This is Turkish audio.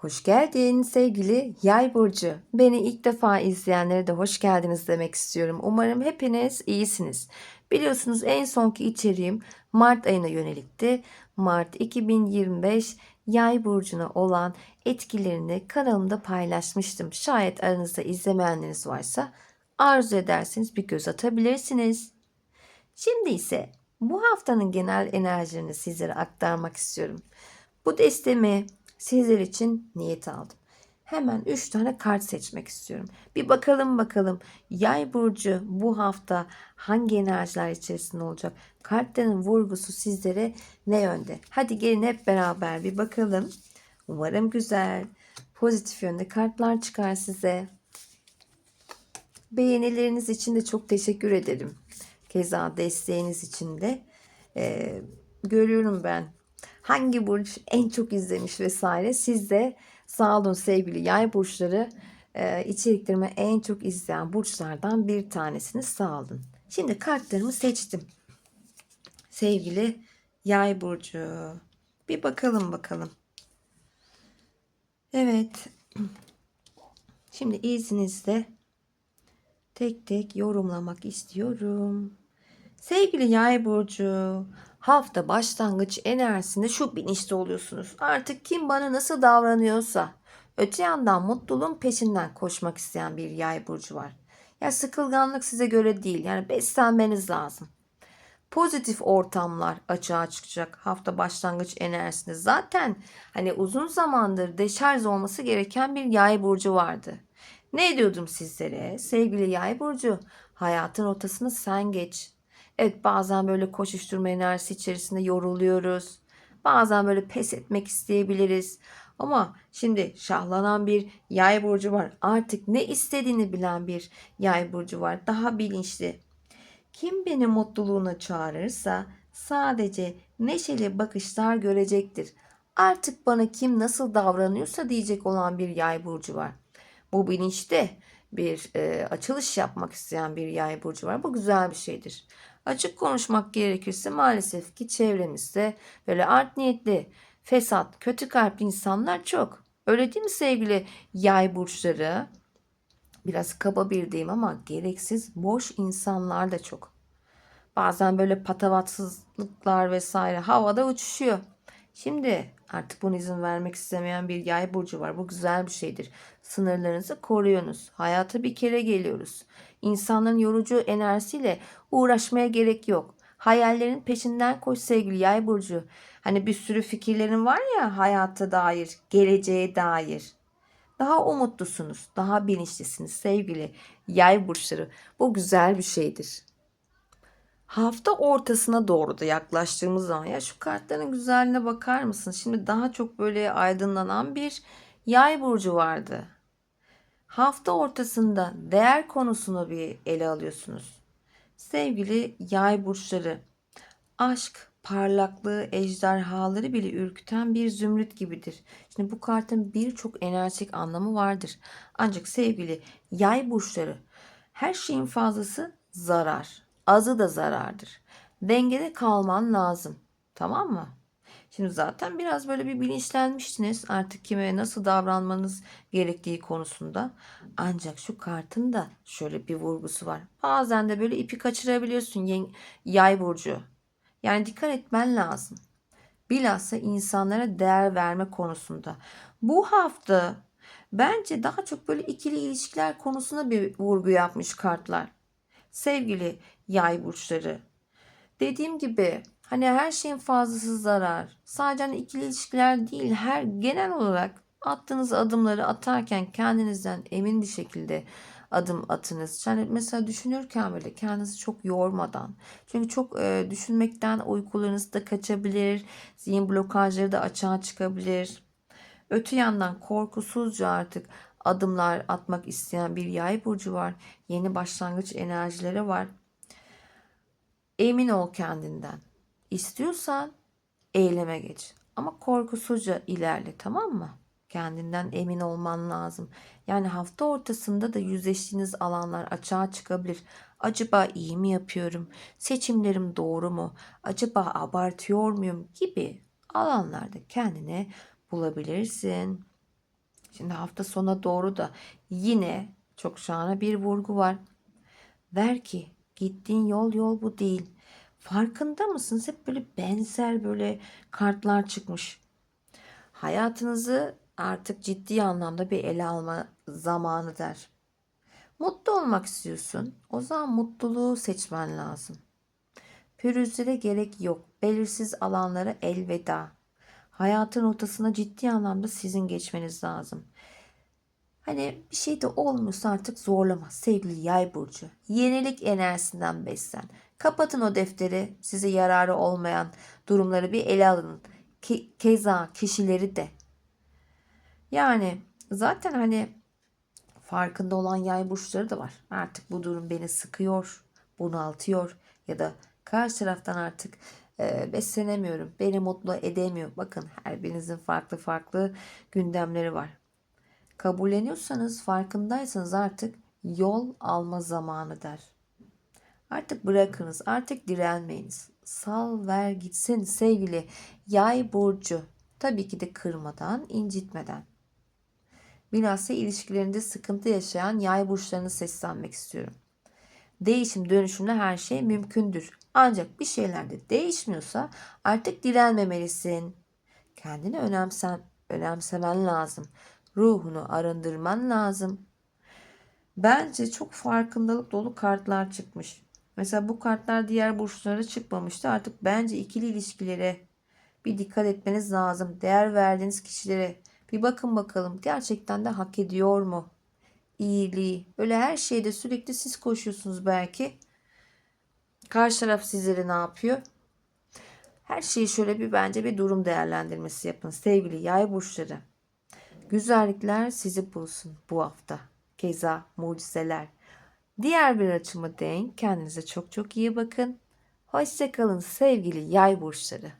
Hoş geldin sevgili Yay burcu. Beni ilk defa izleyenlere de hoş geldiniz demek istiyorum. Umarım hepiniz iyisiniz. Biliyorsunuz en sonki içeriğim Mart ayına yönelikti. Mart 2025 Yay burcuna olan etkilerini kanalımda paylaşmıştım. Şayet aranızda izlemeyenleriniz varsa arzu ederseniz bir göz atabilirsiniz. Şimdi ise bu haftanın genel enerjilerini sizlere aktarmak istiyorum. Bu destemi sizler için niyet aldım. Hemen 3 tane kart seçmek istiyorum. Bir bakalım bakalım yay burcu bu hafta hangi enerjiler içerisinde olacak? Kartların vurgusu sizlere ne yönde? Hadi gelin hep beraber bir bakalım. Umarım güzel, pozitif yönde kartlar çıkar size. Beğenileriniz için de çok teşekkür ederim. Keza desteğiniz için de e, görüyorum ben hangi burç en çok izlemiş vesaire. Siz de sağ olun sevgili yay burçları e, içeriklerimi en çok izleyen burçlardan bir tanesini sağ olun. Şimdi kartlarımı seçtim. Sevgili yay burcu. Bir bakalım bakalım. Evet. Şimdi izninizle tek tek yorumlamak istiyorum. Sevgili yay burcu, hafta başlangıç enerjisinde şu bilinçte oluyorsunuz. Artık kim bana nasıl davranıyorsa, öte yandan mutluluğun peşinden koşmak isteyen bir yay burcu var. Ya sıkılganlık size göre değil. Yani beslenmeniz lazım. Pozitif ortamlar açığa çıkacak hafta başlangıç enerjisinde. Zaten hani uzun zamandır deşarj olması gereken bir yay burcu vardı. Ne diyordum sizlere? Sevgili yay burcu, hayatın ortasını sen geç. Evet bazen böyle koşuşturma enerjisi içerisinde yoruluyoruz. Bazen böyle pes etmek isteyebiliriz. Ama şimdi şahlanan bir yay burcu var. Artık ne istediğini bilen bir yay burcu var. Daha bilinçli. Kim beni mutluluğuna çağırırsa sadece neşeli bakışlar görecektir. Artık bana kim nasıl davranıyorsa diyecek olan bir yay burcu var. Bu bilinçte bir e, açılış yapmak isteyen bir yay burcu var. Bu güzel bir şeydir. Açık konuşmak gerekirse maalesef ki çevremizde böyle art niyetli, fesat, kötü kalpli insanlar çok. Öyle değil mi sevgili yay burçları? Biraz kaba bir deyim ama gereksiz boş insanlar da çok. Bazen böyle patavatsızlıklar vesaire havada uçuşuyor. Şimdi artık buna izin vermek istemeyen bir yay burcu var. Bu güzel bir şeydir. Sınırlarınızı koruyunuz. Hayata bir kere geliyoruz. İnsanların yorucu enerjisiyle uğraşmaya gerek yok. Hayallerin peşinden koş sevgili yay burcu. Hani bir sürü fikirlerin var ya hayata dair, geleceğe dair. Daha umutlusunuz, daha bilinçlisiniz sevgili yay burçları. Bu güzel bir şeydir. Hafta ortasına doğru da yaklaştığımız zaman ya şu kartların güzelliğine bakar mısın? Şimdi daha çok böyle aydınlanan bir yay burcu vardı. Hafta ortasında değer konusunu bir ele alıyorsunuz. Sevgili yay burçları, aşk, parlaklığı, ejderhaları bile ürküten bir zümrüt gibidir. Şimdi bu kartın birçok enerjik anlamı vardır. Ancak sevgili yay burçları, her şeyin fazlası zarar azı da zarardır. Dengede kalman lazım. Tamam mı? Şimdi zaten biraz böyle bir bilinçlenmiştiniz artık kime nasıl davranmanız gerektiği konusunda. Ancak şu kartın da şöyle bir vurgusu var. Bazen de böyle ipi kaçırabiliyorsun yay burcu. Yani dikkat etmen lazım. Bilhassa insanlara değer verme konusunda. Bu hafta bence daha çok böyle ikili ilişkiler konusunda bir vurgu yapmış kartlar. Sevgili yay burçları. Dediğim gibi hani her şeyin fazlası zarar. Sadece hani ikili ilişkiler değil her genel olarak attığınız adımları atarken kendinizden emin bir şekilde adım atınız. Yani mesela düşünürken böyle kendinizi çok yormadan. Çünkü çok e, düşünmekten uykularınız da kaçabilir. Zihin blokajları da açığa çıkabilir. Öte yandan korkusuzca artık adımlar atmak isteyen bir yay burcu var. Yeni başlangıç enerjileri var. Emin ol kendinden. İstiyorsan eyleme geç. Ama korkusuzca ilerle tamam mı? Kendinden emin olman lazım. Yani hafta ortasında da yüzleştiğiniz alanlar açığa çıkabilir. Acaba iyi mi yapıyorum? Seçimlerim doğru mu? Acaba abartıyor muyum? Gibi alanlarda kendine bulabilirsin. Şimdi hafta sona doğru da yine çok şahane bir vurgu var. Ver ki gittiğin yol yol bu değil. Farkında mısınız? Hep böyle benzer böyle kartlar çıkmış. Hayatınızı artık ciddi anlamda bir ele alma zamanı der. Mutlu olmak istiyorsun. O zaman mutluluğu seçmen lazım. Pürüzlere gerek yok. Belirsiz alanlara elveda. Hayatın ortasına ciddi anlamda sizin geçmeniz lazım. Hani bir şey de olmuyorsa artık zorlama sevgili yay burcu. Yenilik enerjisinden beslen. Kapatın o defteri. Size yararı olmayan durumları bir ele alın. Ke- keza kişileri de. Yani zaten hani farkında olan yay burçları da var. Artık bu durum beni sıkıyor, bunaltıyor ya da karşı taraftan artık e, beslenemiyorum, beni mutlu edemiyor. Bakın her birinizin farklı farklı gündemleri var. Kabulleniyorsanız, farkındaysanız artık yol alma zamanı der. Artık bırakınız, artık direnmeyiniz. Sal ver gitsin sevgili yay burcu. Tabii ki de kırmadan, incitmeden. Bilhassa ilişkilerinde sıkıntı yaşayan yay burçlarını seslenmek istiyorum. Değişim dönüşümle her şey mümkündür. Ancak bir şeylerde değişmiyorsa artık direnmemelisin. Kendini önemsen, önemsemen lazım. Ruhunu arındırman lazım. Bence çok farkındalık dolu kartlar çıkmış. Mesela bu kartlar diğer burçlara çıkmamıştı. Artık bence ikili ilişkilere bir dikkat etmeniz lazım. Değer verdiğiniz kişilere bir bakın bakalım gerçekten de hak ediyor mu? İyiliği. Böyle her şeyde sürekli siz koşuyorsunuz belki. Karşı taraf sizlere ne yapıyor? Her şeyi şöyle bir bence bir durum değerlendirmesi yapın sevgili yay burçları. Güzellikler sizi bulsun bu hafta. Keza mucizeler. Diğer bir açıma denk. Kendinize çok çok iyi bakın. Hoşçakalın sevgili yay burçları.